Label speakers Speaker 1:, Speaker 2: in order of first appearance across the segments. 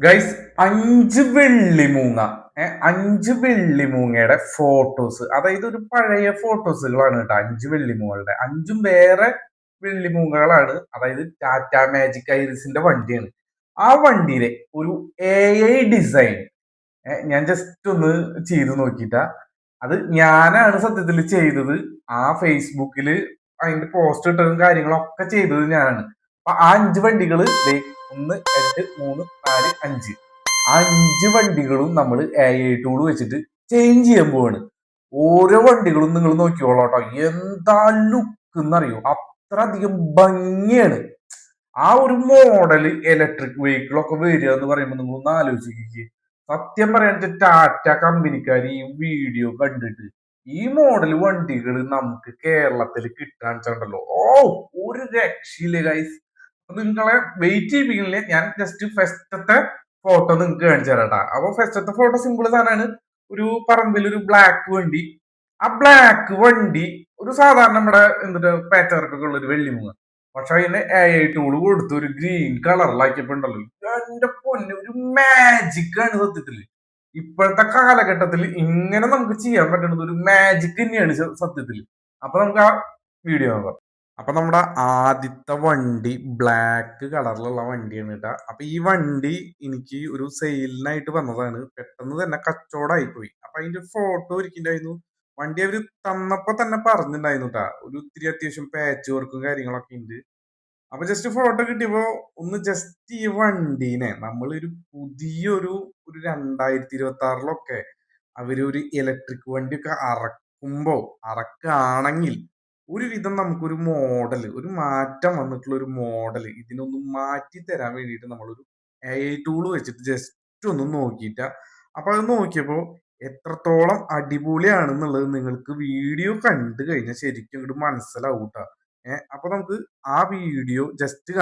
Speaker 1: Guys അഞ്ച് വെള്ളി മൂങ്ങ. അഞ്ച് വെള്ളി മൂങ്ങയുടെ ഫോട്ടോസ് അതായത് ഒരു പഴയ ഫോട്ടോസുകളാണ് കേട്ടോ അഞ്ച് വെള്ളി മൂങ്ങളുടെ. അഞ്ചും വേറെ വെള്ളി മൂങ്ങകളാണ്. അതായത് ടാറ്റ മാജിക് ഐറിസിന്റെ വണ്ടിയാണ്. ആ വണ്ടിയിലെ ഒരു എ ഐ ഡിസൈൻ ഞാൻ ജസ്റ്റ് ഒന്ന് ചെയ്ത് നോക്കിയിട്ട അത് ഞാനാണ് സത്യത്തിൽ ചെയ്തത്. ആ ഫേസ്ബുക്കിൽ അതിന്റെ പോസ്റ്റ് ഇട്ടതും കാര്യങ്ങളൊക്കെ ചെയ്തത് ഞാനാണ്. അപ്പൊ ആ അഞ്ച് വണ്ടികൾ ഒന്ന് രണ്ട് മൂന്ന് നാല് അഞ്ച്. ആ അഞ്ച് വണ്ടികളും നമ്മൾ എ വെച്ചിട്ട് ചേഞ്ച് ചെയ്യാൻ പോവാണ്. ഓരോ വണ്ടികളും നിങ്ങൾ നോക്കിക്കോളൂ കേട്ടോ എന്താ ലുക്ക് എന്നറിയോ? അത്ര അധികം ഭംഗിയാണ്. ആ ഒരു മോഡൽ ഇലക്ട്രിക് വെഹിക്കിൾ ഒക്കെ വരിക എന്ന് പറയുമ്പോൾ നിങ്ങൾ ഒന്ന് ആലോചിക്കുക സത്യം പറയാൻ ടാറ്റ കമ്പനിക്കാർ ഈ വീഡിയോ കണ്ടിട്ട് ഈ മോഡൽ വണ്ടികൾ നമുക്ക് കേരളത്തിൽ കിട്ടാൻ ചണ്ടല്ലോ. ഓ ഒരു രക്ഷയില്ല ഗൈസ് നിങ്ങളെ വെയിറ്റ് ചെയ്യിപ്പിക്കുന്നില്ല ഞാൻ ജസ്റ്റ് ഫസ്റ്റത്തെ ഫോട്ടോ നിങ്ങൾക്ക് കാണിച്ചു തരാം ട്ടാ. അപ്പൊ ഫസ്റ്റത്തെ ഫോട്ടോ സിമ്പിൾ സാധനമാണ് ഒരു പറമ്പിൽ ഒരു ബ്ലാക്ക് വണ്ടി. ആ ബ്ലാക്ക് വണ്ടി ഒരു സാധാരണ നമ്മുടെ എന്നിട്ട് പാറ്റവർക്കൊക്കെ ഉള്ള ഒരു വെള്ളിമുങ്ങ പക്ഷെ അതിന്റെ എ ഐ ടൂൾ കൊടുത്ത് ഒരു ഗ്രീൻ കളറിലാക്കിയപ്പോണ്ടല്ലോ എന്റെ പൊന്ന് ഒരു മാജിക് ആണ് സത്യത്തിൽ ഇപ്പോഴത്തെ കാലഘട്ടത്തിൽ ഇങ്ങനെ നമുക്ക് ചെയ്യാൻ പറ്റുന്നത് ഒരു മാജിക് തന്നെയാണ് സത്യത്തിൽ അപ്പൊ നമുക്ക് ആ വീഡിയോ നോക്കാം. അപ്പൊ നമ്മുടെ ആദ്യത്തെ വണ്ടി ബ്ലാക്ക് കളറിലുള്ള വണ്ടിയാണ് കേട്ടാ. അപ്പൊ ഈ വണ്ടി എനിക്ക് ഒരു സെയിലിനായിട്ട് വന്നതാണ്. പെട്ടെന്ന് തന്നെ കച്ചവടമായി പോയി അപ്പൊ അതിന്റെ ഫോട്ടോ ഇരിക്കുന്നുണ്ടായിരുന്നു വണ്ടി അവർ തന്നപ്പോ തന്നെ പറഞ്ഞിട്ടുണ്ടായിരുന്നു കേട്ടാ. ഒരു ഇത്തിരി അത്യാവശ്യം പാച്ച് വർക്കും കാര്യങ്ങളൊക്കെ ഉണ്ട്. അപ്പൊ ജസ്റ്റ് ഫോട്ടോ കിട്ടിയപ്പോ ഒന്ന് ജസ്റ്റ് ഈ വണ്ടീനെ നമ്മളൊരു പുതിയൊരു ഒരു രണ്ടായിരത്തി ഇരുപത്തി ആറിലൊക്കെ അവർ ഒരു ഇലക്ട്രിക് വണ്ടിയൊക്കെ അറക്കുമ്പോ അറക്കാണെങ്കിൽ ഒരുവിധം നമുക്കൊരു മോഡൽ ഒരു മാറ്റം വന്നിട്ടുള്ള ഒരു മോഡൽ ഇതിനൊന്നും മാറ്റി തരാൻ വേണ്ടിയിട്ട് നമ്മളൊരു എ ഐ ടൂൾ വെച്ചിട്ട് ജസ്റ്റ് ഒന്ന് നോക്കിയിട്ട. അപ്പൊ അത് നോക്കിയപ്പോ എത്രത്തോളം അടിപൊളിയാണെന്നുള്ളത് നിങ്ങൾക്ക് വീഡിയോ കണ്ടു കഴിഞ്ഞാൽ ശരിക്കും ഇങ്ങോട്ട് മനസ്സിലാവും ട്ടാ. ഏഹ് അപ്പൊ നമുക്ക് ആ വീഡിയോ ജസ്റ്റ്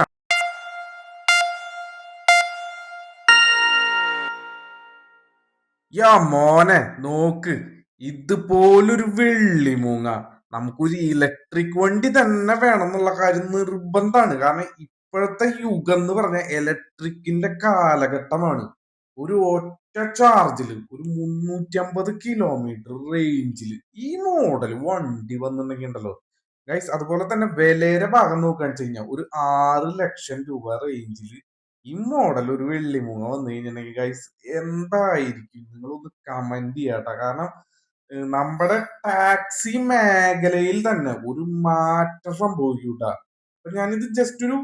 Speaker 1: യാ മോനെ നോക്ക്. ഇതുപോലൊരു വെള്ളിമൂങ്ങ നമുക്കൊരു ഇലക്ട്രിക് വണ്ടി തന്നെ വേണം എന്നുള്ള കാര്യം നിർബന്ധമാണ് കാരണം ഇപ്പോഴത്തെ യുഗം എന്ന് പറഞ്ഞ ഇലക്ട്രിക്കിന്റെ കാലഘട്ടമാണ്. ഒരു ഒറ്റ ചാർജിൽ ഒരു മുന്നൂറ്റി അമ്പത് കിലോമീറ്റർ റേഞ്ചിൽ ഈ മോഡൽ വണ്ടി വന്നിട്ടുണ്ടെങ്കിൽ ഉണ്ടല്ലോ. ഗൈസ് അതുപോലെ തന്നെ വിലയുടെ ഭാഗം നോക്കുകയാണെന്ന് വെച്ച് കഴിഞ്ഞാൽ ഒരു ആറ് ലക്ഷം രൂപ റേഞ്ചിൽ ഈ മോഡൽ ഒരു വെള്ളിമൂങ്ങ വന്നു കഴിഞ്ഞിട്ടുണ്ടെങ്കിൽ ഗൈസ് എന്തായിരിക്കും? നിങ്ങളൊന്ന് കമന്റ് ചെയ്യാട്ടോ. കാരണം നമ്മുടെ ടാക്സി മേഖലയിൽ തന്നെ ഒരു മാറ്റം സംഭവിക്കൂട്ട. അപ്പൊ ഞാനിത് ജസ്റ്റ് ഒരു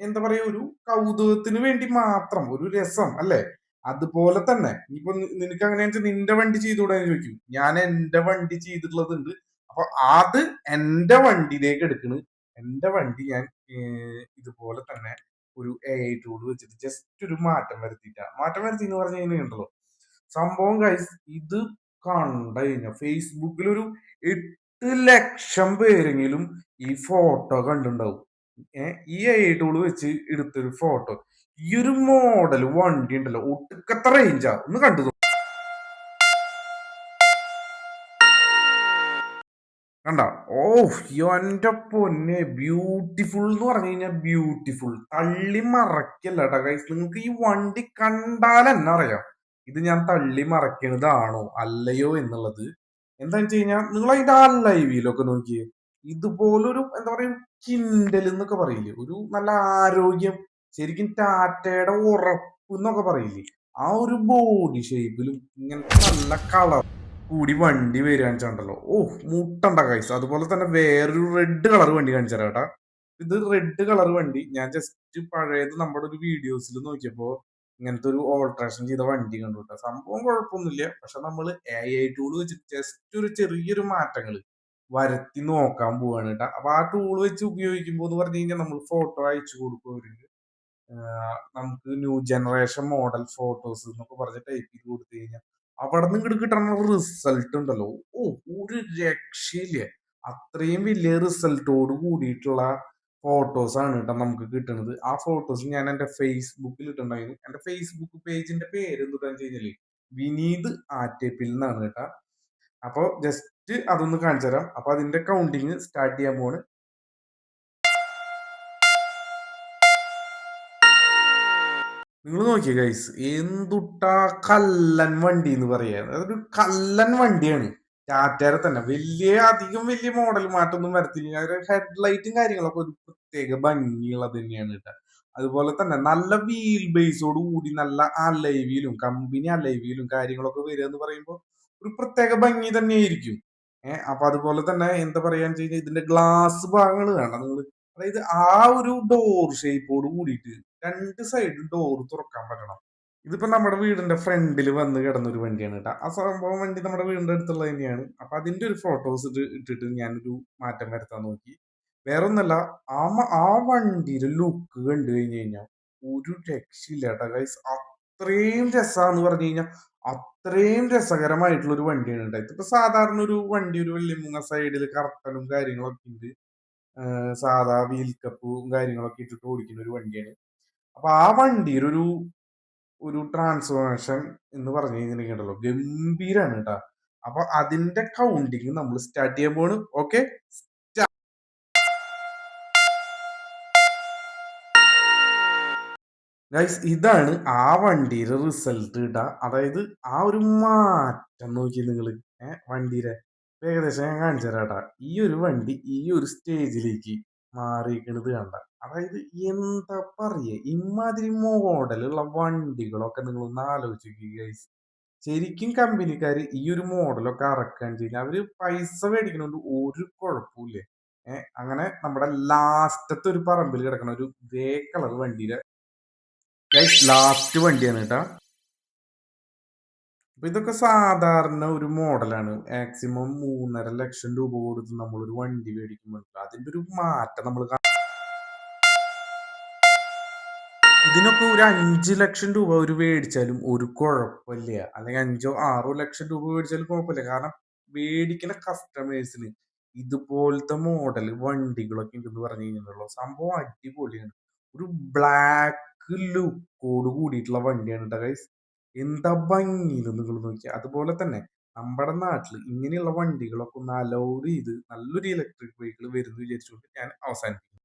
Speaker 1: എന്താ പറയാ ഒരു കൗതുകത്തിന് വേണ്ടി മാത്രം ഒരു രസം അല്ലേ? അതുപോലെ തന്നെ ഇപ്പൊ നിനക്ക് അങ്ങനെ നിന്റെ വണ്ടി ചെയ്തുകൂടെ ചോദിക്കും. ഞാൻ എന്റെ വണ്ടി ചെയ്തിട്ടുള്ളതുണ്ട്. അപ്പൊ അത് എന്റെ വണ്ടിയിലേക്ക് എടുക്കണ്. എന്റെ വണ്ടി ഞാൻ ഇതുപോലെ തന്നെ ഒരു എ ഐ വെച്ചിട്ട് ജസ്റ്റ് ഒരു മാറ്റം വരുത്തിയിട്ടാണ് മാറ്റം വരുത്തി എന്ന് പറഞ്ഞു കഴിഞ്ഞാൽ ഉണ്ടല്ലോ. സംഭവം ഗൈസ് ഇത് കണ്ടു കഴിഞ്ഞാൽ ഫേസ്ബുക്കിൽ ഒരു എട്ട് ലക്ഷം പേരെങ്കിലും ഈ ഫോട്ടോ കണ്ടിട്ടുണ്ടാവും. ഈ ഐ ടൂൾ വെച്ച് എടുത്തൊരു ഫോട്ടോ. ഈ ഒരു മോഡൽ വണ്ടി ഉണ്ടല്ലോ ഒട്ടുക്കത്ത റേഞ്ചാ ഒന്ന് കണ്ടു കണ്ട? ഓ എന്റെ പൊന്നെ. ബ്യൂട്ടിഫുൾ എന്ന് പറഞ്ഞു കഴിഞ്ഞാൽ ബ്യൂട്ടിഫുൾ തള്ളി മറക്കല്ല കേട്ടോ നിങ്ങൾക്ക് ഈ വണ്ടി കണ്ടാൽ തന്നെ അറിയാം. ഇത് ഞാൻ തള്ളി മറക്കണതാണോ അല്ലയോ എന്നുള്ളത്. എന്താണെന്ന് വെച്ച് കഴിഞ്ഞാൽ നിങ്ങൾ അതിന്റെ ആ ലൈവിലൊക്കെ നോക്കിയേ ഇതുപോലൊരു എന്താ പറയുക കിൻഡൽ എന്നൊക്കെ പറയില്ലേ? ഒരു നല്ല ആരോഗ്യം ശരിക്കും ടാറ്റയുടെ ഉറപ്പ് എന്നൊക്കെ പറയില്ലേ? ആ ഒരു ബോഡി ഷേപ്പിലും ഇങ്ങനത്തെ നല്ല കളർ കൂടി വണ്ടി വരിക കാണിച്ചാണ്ടല്ലോ ഓ മുട്ടണ്ട കൈസ് അതുപോലെ തന്നെ വേറൊരു റെഡ് കളർ വണ്ടി കാണിച്ചു തരാം കേട്ടാ. ഇത് റെഡ് കളർ വണ്ടി. ഞാൻ ജസ്റ്റ് പഴയത് നമ്മുടെ ഒരു വീഡിയോസിൽ നോക്കിയപ്പോ ഇങ്ങനത്തെ ഒരു ഓൾട്രേഷൻ ചെയ്ത വണ്ടി കണ്ടു കേട്ടോ സംഭവം കുഴപ്പമൊന്നുമില്ല. പക്ഷെ നമ്മൾ എ ഐ ടൂൾ വെച്ചിട്ട് ജസ്റ്റ് ഒരു ചെറിയൊരു മാറ്റങ്ങൾ വരത്തി നോക്കാൻ പോവാണ് കേട്ടോ. അപ്പൊ ആ ടൂൾ വെച്ച് ഉപയോഗിക്കുമ്പോൾ എന്ന് പറഞ്ഞു കഴിഞ്ഞാൽ നമ്മൾ ഫോട്ടോ അയച്ചു കൊടുക്കും അവർക്ക്. നമുക്ക് ന്യൂ ജനറേഷൻ മോഡൽ ഫോട്ടോസ് എന്നൊക്കെ പറഞ്ഞ് ടൈപ്പ് ചെയ്ത് കൊടുത്തു കഴിഞ്ഞാൽ അവിടെ നിന്ന് ഇങ്ങോട്ട് കിട്ടുന്ന റിസൾട്ട് ഉണ്ടല്ലോ. ഓ ഒരു രക്ഷയില്ല. അത്രയും വലിയ റിസൾട്ടോട് കൂടിയിട്ടുള്ള ഫോട്ടോസ് ആണ് കേട്ടോ നമുക്ക് കിട്ടുന്നത് ആ ഫോട്ടോസ് ഞാൻ എന്റെ ഫേസ്ബുക്കിൽ ഇട്ടുണ്ടായിരുന്നു എന്റെ ഫേസ്ബുക്ക് പേജിന്റെ പേര് എന്തുട്ടാന്ന് വെച്ച് കഴിഞ്ഞാൽ വിനീത് ആറ്റേപ്പിൽ നിന്നാണ് കേട്ടാ. അപ്പോൾ ജസ്റ്റ് അതൊന്ന് കാണിച്ചു തരാം. അപ്പൊ അതിന്റെ കൗണ്ടിങ് സ്റ്റാർട്ട് ചെയ്യാൻ പോണ് നിങ്ങൾ നോക്കിയേ ഗൈസ് എന്തുട്ടാ കല്ലൻ വണ്ടി എന്ന് പറയാ. അതൊരു കല്ലൻ വണ്ടിയാണ്. ടാറ്റയുടെ തന്നെ വലിയ അധികം വലിയ മോഡൽ മാറ്റൊന്നും വരത്തില്ല. ഹെഡ്ലൈറ്റും കാര്യങ്ങളൊക്കെ ഒരു പ്രത്യേക ഭംഗിയുള്ളത് തന്നെയാണ് കേട്ടോ. അതുപോലെ തന്നെ നല്ല വീൽ ബേസോട് കൂടി നല്ല അലൈവിയിലും കമ്പനി അലൈവിയിലും കാര്യങ്ങളൊക്കെ വരിക എന്ന് പറയുമ്പോൾ ഒരു പ്രത്യേക ഭംഗി തന്നെയായിരിക്കും. ഏഹ് അപ്പൊ അതുപോലെ തന്നെ എന്താ പറയാന്ന് വെച്ച് കഴിഞ്ഞാൽ ഇതിന്റെ ഗ്ലാസ് ഭാഗങ്ങൾ കാണാം നിങ്ങൾ അതായത് ആ ഒരു ഡോർ ഷേപ്പോട് കൂടിയിട്ട് രണ്ട് സൈഡിൽ ഡോർ തുറക്കാൻ പറ്റണം. ഇതിപ്പോ നമ്മുടെ വീടിന്റെ ഫ്രണ്ടിൽ വന്ന് കിടന്ന ഒരു വണ്ടിയാണ് കേട്ടോ. ആ സംഭവം വണ്ടി നമ്മുടെ വീടിന്റെ അടുത്തുള്ള തന്നെയാണ്. അപ്പൊ അതിന്റെ ഒരു ഫോട്ടോസ് ഇത് ഇട്ടിട്ട് ഞാനൊരു മാറ്റം വരുത്താൻ നോക്കി. വേറെ ഒന്നല്ല ആ ആ വണ്ടിയുടെ ലുക്ക് കണ്ടു കഴിഞ്ഞു കഴിഞ്ഞാൽ ഒരു രക്ഷയില്ല കേട്ടോ ഗൈസ് അത്രയും രസാന്ന് പറഞ്ഞു കഴിഞ്ഞാൽ അത്രയും രസകരമായിട്ടുള്ള ഒരു വണ്ടിയാണ് ഉണ്ടായത് ഇപ്പൊ സാധാരണ ഒരു വണ്ടി ഒരു വെള്ളിമുങ്ങ സൈഡിൽ കർട്ടനും കാര്യങ്ങളൊക്കെ ഉണ്ട്. സാധാ വീൽ കപ്പും കാര്യങ്ങളൊക്കെ ഇട്ടിട്ട് ഓടിക്കുന്ന ഒരു വണ്ടിയാണ്. അപ്പൊ ആ വണ്ടിയിൽ ഒരു ഒരു ട്രാൻസ്ഫോർമേഷൻ എന്ന് പറഞ്ഞു കഴിഞ്ഞിട്ടുണ്ടല്ലോ. ഗംഭീരമാണ് കേട്ടോ. അപ്പൊ അതിന്റെ കൗണ്ടിങ് നമ്മൾ സ്റ്റാർട്ട് ചെയ്യാൻ പോണ് ഓക്കെ ഗൈസ് ഇതാണ് ആ വണ്ടിയുടെ റിസൾട്ട് ഇടാ അതായത് ആ ഒരു മാറ്റം നോക്കി നിങ്ങൾ ഏഹ് വണ്ടിയുടെ ഏകദേശം ഞാൻ കാണിച്ചു തരാട്ടാ ഈ ഒരു വണ്ടി ഈ ഒരു സ്റ്റേജിലേക്ക് മാറിയിരിക്കണത് കണ്ട. അതായത് എന്താ പറയുക ഇമാതിരി മോഡലുള്ള വണ്ടികളൊക്കെ നിങ്ങൾ ഒന്ന് ആലോചിക്കുക ശരിക്കും കമ്പനിക്കാർ ഈ ഒരു മോഡലൊക്കെ ഇറക്കുകയാണ് ചെയ്യുന്നത് അവർ പൈസ മേടിക്കണോണ്ട് ഒരു കുഴപ്പമില്ല ഏഹ് അങ്ങനെ നമ്മുടെ ലാസ്റ്റത്തെ ഒരു പറമ്പിൽ കിടക്കണ ഒരു ഗ്രേ കളർ വണ്ടിയുടെ ലാസ്റ്റ് വണ്ടിയാണ് കേട്ടോ. അപ്പൊ ഇതൊക്കെ സാധാരണ ഒരു മോഡലാണ്. മാക്സിമം മൂന്നര ലക്ഷം രൂപ കൊടുത്ത് നമ്മളൊരു വണ്ടി മേടിക്കുമ്പോൾ അതിന്റെ ഒരു മാറ്റം നമ്മൾ ഇതിനൊക്കെ ഒരു അഞ്ച് ലക്ഷം രൂപ ഒരു മേടിച്ചാലും ഒരു കുഴപ്പമില്ല. അല്ലെങ്കിൽ അഞ്ചോ ആറോ ലക്ഷം രൂപ മേടിച്ചാലും കുഴപ്പമില്ല. കാരണം മേടിക്കുന്ന കസ്റ്റമേഴ്സിന് ഇതുപോലത്തെ മോഡൽ വണ്ടികളൊക്കെ ഉണ്ടെന്ന് പറഞ്ഞു കഴിഞ്ഞാൽ സംഭവം അടിപൊളിയാണ്. ഒരു ബ്ലാക്ക് ലുക്കോട് കൂടിയിട്ടുള്ള വണ്ടിയാണ് കേട്ടോ ഗൈസ് എന്താ ഭംഗിയിൽ നിങ്ങൾ നോക്കിയാൽ അതുപോലെ തന്നെ നമ്മുടെ നാട്ടിൽ ഇങ്ങനെയുള്ള വണ്ടികളൊക്കെ ഒന്ന് അലൗഡ് ചെയ്ത് നല്ലൊരു ഇലക്ട്രിക് വെഹിക്കിൾ വരുന്നു വിചാരിച്ചുകൊണ്ട് ഞാൻ അവസാനിപ്പിക്കുന്നു.